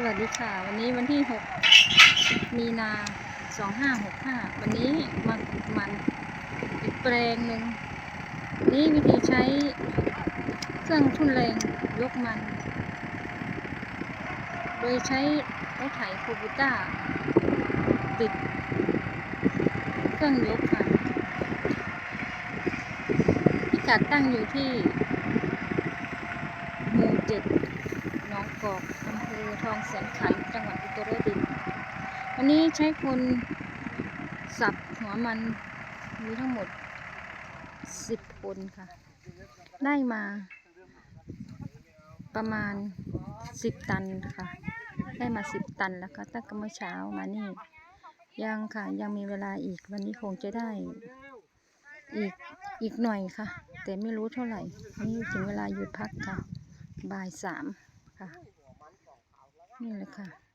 สวัสดีค่ะ วันนี้วันที่ 6 มีนา 2565 วันนี้มาขุดมันอีกแปลงหนึ่งนี่วิธีใช้เครื่องทุ่นแรงยกมัน โดยใช้รถไถโคบูต้า ติดเครื่องยกค่ะพิกัดตั้งอยู่ที่ หมู่เจ็ดหนองกอก อำเภอทองแสนขันจังหวัดอุตรดิตถ์วันนี้ใช้คนสับหัวมันมีทั้งหมดสิบคนค่ะ ได้มาประมาณสิบตันค่ะ ได้มาสิบตันแล้วค่ะตั้งแต่เมื่อเช้ามานี่ ยังค่ะยังมีเวลาอีกวันนี้คงจะได้อีกอีกหน่อยค่ะ แต่ไม่รู้เท่าไหร่ นี่ถึงเวลาหยุดพักค่ะ บ่ายสามค่ะ นี่เลยค่ะ